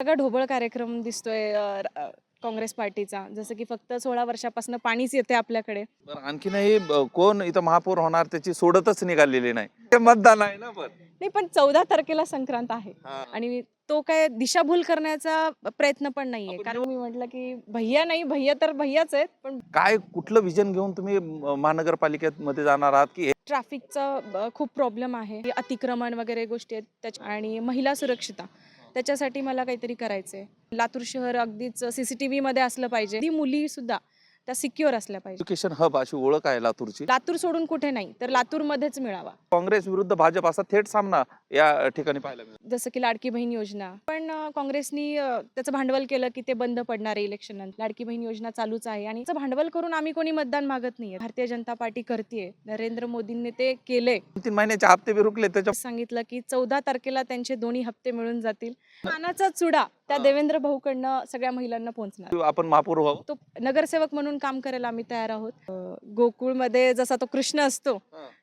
सगळा ढोबळ कार्यक्रम दिसतोय अ, र- अ, काँग्रेस पार्टीचा. जसं की फक्त सोळा वर्षापासून पाणीच येते आपल्याकडे. बरं आणखीनही ब- कोण इथं महापौर होणार त्याची सोडतच निघालेली नाही. ते मतदान आहे ना पण नाही पण चौदा तारखेला संक्रांत आहे. आणि तो काय दिशाभूल करण्याचा प्रयत्न पण नाहीये. आपण कारण मी म्हटलं की भैया नाही भैया तर भैयाच आहेत पण काय कुठलं विजन घेऊन तुम्ही म- महानगरपालिकेत मध्ये जाणार आहात की ट्रॅफिकचा खूप प्रॉब्लेम आहे. अतिक्रमण वगैरे गोष्टी आहेत त्याच्या आणि महिला सुरक्षिता त्याच्यासाठी मला काहीतरी करायचंय. लातूर शहर अगदीच सीसीटीव्ही मध्ये असलं पाहिजे. ती मुली सुद्धा त्या सिक्युअर असल्या पाहिजे. एज्युकेशन हब अशी ओळख आहे लातूरची. लातूर सोडून कुठे नाही तर लातूर मध्येच मिळावा. काँग्रेस विरुद्ध भाजप असा थेट सामना या ठिकाणी पाहायला मिळतो. जसं की लाडकी बहीण योजना. पण काँग्रेसनी त्याचं भांडवल केलं की ते बंद पडणार आहे इलेक्शन नंतर. लाडकी बहीण योजना चालूच आहे आणि त्याचं भांडवल करून आम्ही कोणी मतदान मागत नाहीये. भारतीय जनता पार्टी करते नरेंद्र मोदींनी ते केले तीन महिन्याचे हप्ते बी रुकले त्याच्या सांगितलं की चौदा तारखेला त्यांचे दोन्ही हप्ते मिळून जातील. मानाचा चुडा त्या. देवेंद्र भाऊकडनं सगळ्या महिलांना पोहोचणार. आपण महापौर व्हावं. तो नगरसेवक म्हणून काम करायला आम्ही तयार आहोत. गोकुळमध्ये जसा तो कृष्ण असतो.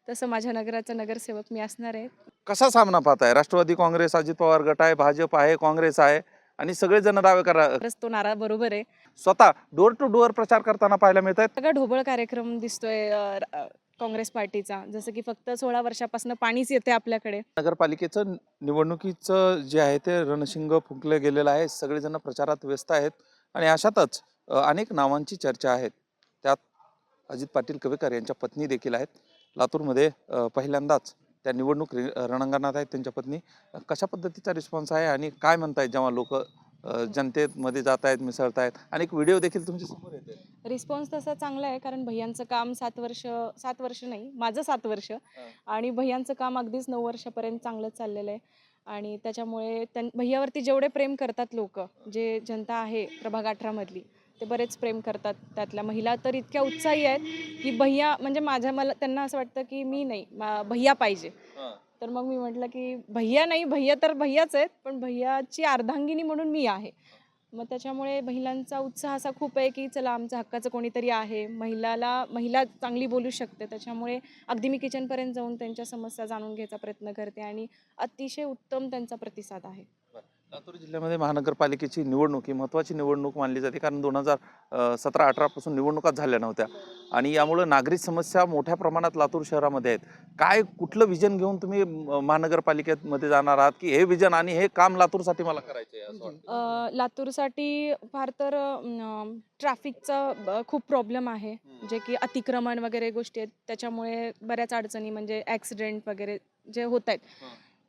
तसं माझ्या नगराचा नगरसेवक मी असणार आहे. कसा सामना पाहताय? राष्ट्रवादी काँग्रेस अजित पवार गट आहे भाजप आहे काँग्रेस आहे आणि सगळेजण दावे करा खरंच तो नारा बरोबर आहे. स्वतः डोर टू डोअर प्रचार करताना पाहायला मिळत आहेत सगळा ढोबळ कार्यक्रम दिसतोय अ, र- अ, काँग्रेस पार्टीचा. जसं की फक्त सोळा वर्षापासून पाणीच येते आपल्याकडे. नगरपालिकेचं निवडणुकीचं जे आहे ते रणशिंग फुंकलं गेलेलं आहे. सगळेजण प्रचारात व्यस्त आहेत आणि अशातच अ, अनेक नावांची चर्चा आहेत. त्यात अजित पाटील कवेकर यांच्या पत्नी देखील आहेत. लातूरमध्ये पहिल्यांदाच त्या निवडणूक रि- रणांगणात आहेत त्यांच्या पत्नी. कशा पद्धतीचा रिस्पॉन्स आहे आणि काय म्हणतायत जेव्हा लोक जनतेमध्ये जात आहेत मिसळत आहेत आणि एक व्हिडिओ देखील तुमच्यासमोर येते रिस्पॉन्स तसा चांगला आहे कारण भैयांचं काम सात वर्ष सात वर्ष नाही माझं सात वर्ष. आणि भैयांचं काम अगदीच नऊ वर्षापर्यंत चांगलंच चाललेलं आहे. आणि त्याच्यामुळे त्यां भैयावरती जेवढे प्रेम करतात लोक जे जनता आहे प्रभाग अठरामधली ते बरेच प्रेम करतात त्यातल्या महिला तर इतक्या उत्साही आहेत की भैया म्हणजे माझ्या मला त्यांना असं वाटतं की मी नाही भैया पाहिजे. तर मग मी म्हटलं की भैया नाही भैया तर भैयाच आहेत पण भैयाची अर्धांगिनी म्हणून मी आहे. मग त्याच्यामुळे महिलांचा उत्साह असा खूप आहे की चला आमच्या हक्काचं कोणीतरी आहे. महिलाला महिला चांगली बोलू शकते त्याच्यामुळे अगदी मी किचनपर्यंत जाऊन त्यांच्या समस्या जाणून घ्यायचा प्रयत्न करते आणि अतिशय उत्तम त्यांचा प्रतिसाद आहे. लातूर जिल्ह्यामध्ये महानगरपालिकेची निवडणूक ही महत्त्वाची निवडणूक मानली जाते. कारण दोन हजार सतरा अठरापासून निवडणुकाच झाल्या नव्हत्या. आणि यामुळं नागरिक समस्या मोठ्या प्रमाणात लातूर शहरामध्ये आहेत. काय कुठलं विजन घेऊन तुम्ही म- महानगरपालिकेत मध्ये जाणार आहात? की हे विजन आणि हे काम लातूरसाठी मला करायचं आहे लातूरसाठी फार तर ट्रॅफिकचा खूप प्रॉब्लेम आहे. जे की अतिक्रमण वगैरे गोष्टी आहेत. त्याच्यामुळे बऱ्याच अडचणी म्हणजे ॲक्सिडेंट वगैरे जे होत आहेत.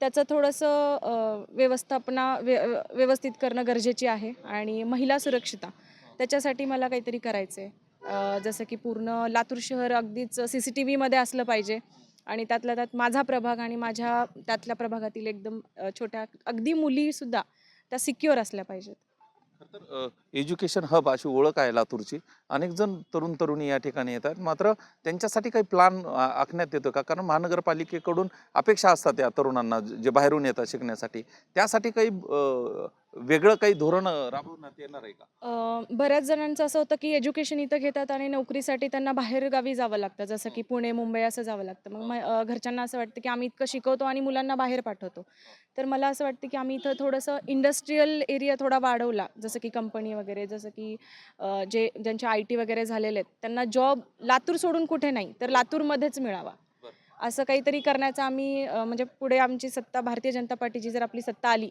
त्याचं थोडंसं व्यवस्थापना व्य व्यवस्थित करणं गरजेची आहे. आणि महिला सुरक्षिता त्याच्यासाठी मला काहीतरी करायचं आहे जसं की पूर्ण लातूर शहर अगदीच सी सी टी व्हीमध्ये असलं पाहिजे. आणि त्यातल्या त्यात माझा प्रभाग आणि माझ्या त्यातल्या प्रभागातील एकदम छोट्या अगदी मुलीसुद्धा त्या सिक्युअर असल्या पाहिजेत. एज्युकेशन हब अशी ओळख आहे लातूरची. अनेक जण तरुण तरुणी या ठिकाणी येतात. मात्र त्यांच्यासाठी काही प्लॅन आखण्यात येतो का? कारण महानगरपालिकेकडून अपेक्षा असतात या तरुणांना जे बाहेरून येतात शिकण्यासाठी. त्यासाठी काही वेगळं काही धोरण राबवण्यात येणार आहे का? बऱ्याच जणांचं असं होतं की एज्युकेशन इथं घेतात आणि नोकरीसाठी त्यांना बाहेर गावी जावं लागतं. जसं की पुणे मुंबई असं जावं लागतं. मग घरच्यांना असं वाटतं की आम्ही इतकं शिकवतो आणि मुलांना बाहेर पाठवतो. तर मला असं वाटतं की आम्ही इथं थोडंसं इंडस्ट्रीयल एरिया थोडा वाढवला. जसं की कंपनी वगैरे जसं की जे ज्यांचे आय टी वगैरे झालेले आहेत त्यांना जॉब लातूर सोडून कुठे नाही तर लातूरमध्येच मिळावा. असं काहीतरी करण्याचा आम्ही म्हणजे पुढे आमची सत्ता भारतीय जनता पार्टीची जर आपली सत्ता आली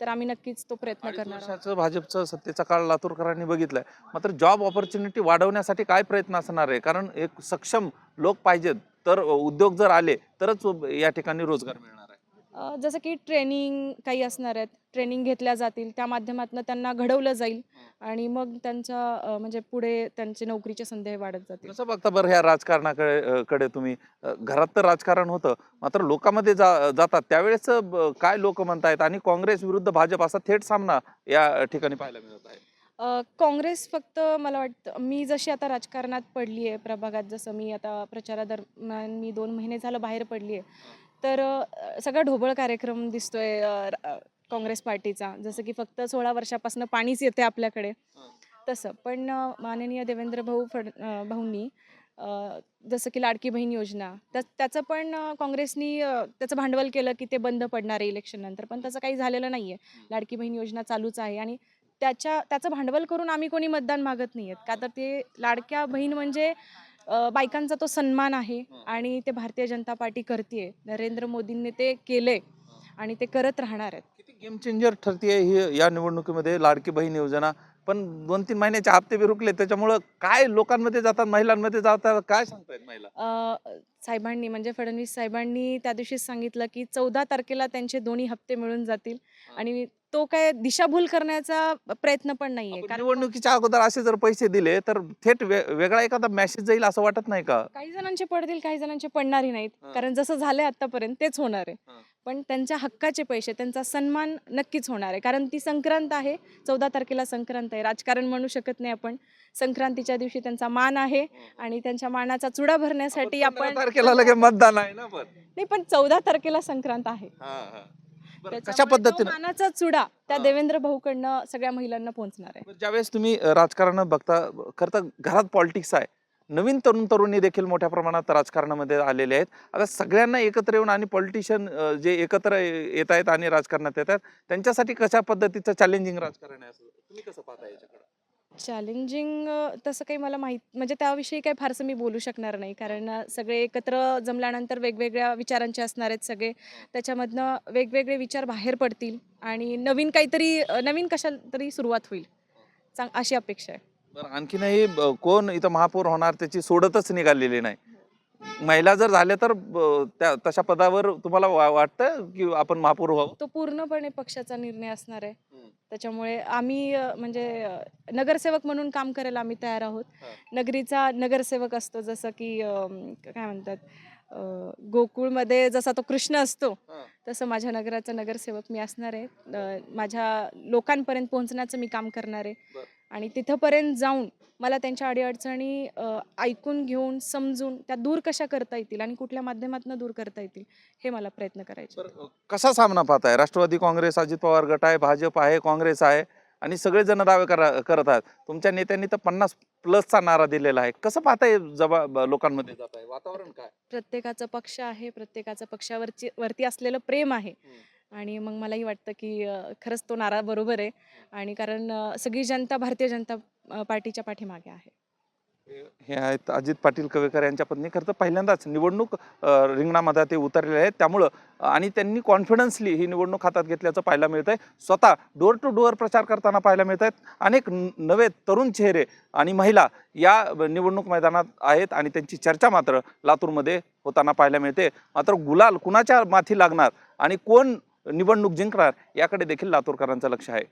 तर आम्ही नक्कीच तो प्रयत्न करणार आहोत. वर्षाचं भाजपचं सत्तेचा काळ लातूरकरांनी बघितलाय. मात्र जॉब ऑपॉर्च्युनिटी वाढवण्यासाठी काय प्रयत्न असणार आहे? कारण एक सक्षम लोक पाहिजेत तर उद्योग जर आले तरच या ठिकाणी रोजगार मिळणार आहे. अ, जसं की ट्रेनिंग काही असणार आहेत. ट्रेनिंग घेतल्या जातील त्या माध्यमातून त्यांना घडवलं जाईल आणि मग त्यांच्या अ, म्हणजे पुढे त्यांचे नोकरीच्या संधी वाढत जातील. कसं बघता बरं ह्या राजकारणाकडे कडे तुम्ही? घरात तर राजकारण होतं मात्र लोकांमध्ये जा जातात. त्यावेळेस काय लोक म्हणतायत? आणि काँग्रेस विरुद्ध भाजप असा थेट सामना या ठिकाणी पाहायला मिळत आहे. काँग्रेस फक्त मला वाटतं मी जशी आता राजकारणात पडली आहे प्रभागात जसं मी आता प्रचारादरम्यान मी दोन महिने झालं बाहेर पडली आहे तर सगळा ढोबळ कार्यक्रम दिसतोय काँग्रेस पार्टीचा. जसं की फक्त सोळा वर्षापासून पाणीच येते आपल्याकडे. तसं. पण माननीय देवेंद्र भाऊ फड भाऊंनी जसं की लाडकी बहीण योजना त्या त्याचं पण काँग्रेसनी त्याचं भांडवल केलं की ते बंद पडणार आहे इलेक्शननंतर पण तसं काही झालेलं नाही आहे लाडकी बहीण योजना चालूच आहे आणि त्याच्या त्याचं भांडवल करून आम्ही कोणी मतदान मागत नाही आहेत का तर ते लाडक्या बहीण म्हणजे बायकांचा तो सन्मान आहे आणि ते भारतीय जनता पार्टी करते नरेंद्र मोदींनी ते केले आणि ते करत राहणार आहेत. गेम चेंजर ठरते ही या निवडणुकीमध्ये लाडकी बहीण योजना. पण दोन तीन महिन्याचे हप्ते बी रुकले त्याच्यामुळं काय लोकांमध्ये जातात महिलांमध्ये जातात काय सांगतायत महिला? अ, साहेबांनी म्हणजे फडणवीस साहेबांनी त्या दिवशीच सांगितलं की चौदा तारखेला त्यांचे दोन्ही हप्ते मिळून जातील आणि तो काय दिशाभूल करण्याचा प्रयत्न पण नाहीये. आपण कारण निवडणुकीच्या अगोदर असे जर पैसे दिले तर थेट वे- वेगळा एखादा मेसेज जाईल असं वाटत नाही का? काही जणांचे पडतील काही जणांचे पडणारही नाहीत. हा. कारण जसं झालंय आतापर्यंत तेच होणार आहे. पण त्यांच्या हक्काचे पैसे त्यांचा सन्मान नक्कीच होणार आहे. कारण ती संक्रांत आहे. चौदा तारखेला संक्रांत आहे. राजकारण म्हणू शकत नाही आपण. संक्रांतीच्या दिवशी त्यांचा मान आहे आणि त्यांच्या मानाचा चुडा भरण्यासाठी आपण तारखेला लगे मतदान आहे ना पण. नाही पण चौदा तारखेला संक्रांत आहे. कशा पद्धतीने? मानाचा चुडा त्या. देवेंद्र भाऊकडनं सगळ्या महिलांना पोहोचणार आहे. ज्यावेळेस तुम्ही राजकारण बघता खरं तर घरात पॉलिटिक्स आहे. नवीन तरुण तरुणी देखील मोठ्या प्रमाणात राजकारणामध्ये आलेले आहेत. आता सगळ्यांना एकत्र येऊन आणि पॉलिटिशियन जे एकत्र येत आहेत आणि राजकारणात येत आहेत त्यांच्यासाठी कशा पद्धतीचं चॅलेंजिंग राजकारण आहे असं तुम्ही कसं पाहता याच्याकडे? चॅलेंजिंग तसं काही मला माहीत म्हणजे त्याविषयी काही फारसं मी बोलू शकणार नाही. कारण सगळे एकत्र जमल्यानंतर वेगवेगळ्या विचारांचे असणार आहेत सगळे. त्याच्यामधनं वेगवेगळे विचार बाहेर पडतील आणि नवीन काहीतरी नवीन कशा तरी सुरुवात होईल. चांग अशी अपेक्षा आहे. बरं आणखीनही ब- कोण इथं महापौर होणार त्याची सोडतच निघालेली नाही महिला जर झाल्या तर ब- त्या तशा पदावर तुम्हाला वा- वाटतं की आपण महापौर व्हावं तो पूर्णपणे पक्षाचा निर्णय असणार आहे हम्म. त्याच्यामुळे आम्ही अ, म्हणजे अ, नगरसेवक म्हणून काम करायला आम्ही तयार आहोत हा. नगरीचा नगरसेवक असतो जसं की अम, काय म्हणतात अ, गोकुळमध्ये जसा तो कृष्ण असतो हा. तसं माझ्या नगराचा नगरसेवक मी असणार आहे अ, माझ्या लोकांपर्यंत पोहोचण्याचं मी काम करणार आहे बरं. आणि तिथंपर्यंत जाऊन मला त्यांच्या अडीअडचणी ऐकून घेऊन समजून त्या दूर कशा करता येतील आणि कुठल्या माध्यमातून दूर करता येतील हे मला प्रयत्न करायचे कसा सामना पाहताय? राष्ट्रवादी काँग्रेस अजित पवार गट आहे भाजप आहे काँग्रेस आहे आणि सगळेजण दावे करा करत आहेत. तुमच्या नेत्यांनी तर पन्नास प्लसचा नारा दिलेला आहे. कसं पाहताय जबा लोकांमध्ये जात आहे वातावरण काय? प्रत्येकाचा पक्ष आहे प्रत्येकाचं पक्षावरची वरती असलेलं प्रेम आहे. आणि मग मलाही वाटतं की खरंच तो नारा बरोबर आहे. आणि कारण सगळी जनता भारतीय जनता पार्टीच्या पाठीमागे आहे. हे आहेत अजित पाटील कवेकर यांच्या पत्नी. खरं तर पहिल्यांदाच निवडणूक रिंगणामध्ये ते उतरलेले आहेत. त्यामुळं आणि त्यांनी कॉन्फिडन्सली ही निवडणूक हातात घेतल्याचं पाहायला मिळत आहे स्वतः डोअर टू डोअर प्रचार करताना पाहायला मिळत आहेत अनेक नवे तरुण चेहरे आणि महिला या निवडणूक मैदानात आहेत आणि त्यांची चर्चा मात्र लातूरमध्ये होताना पाहायला मिळते. मात्र गुलाल कुणाच्या माथी लागणार आणि कोण निवडणूक जिंकणार याकडे देखील लातूरकरांचं लक्ष आहे.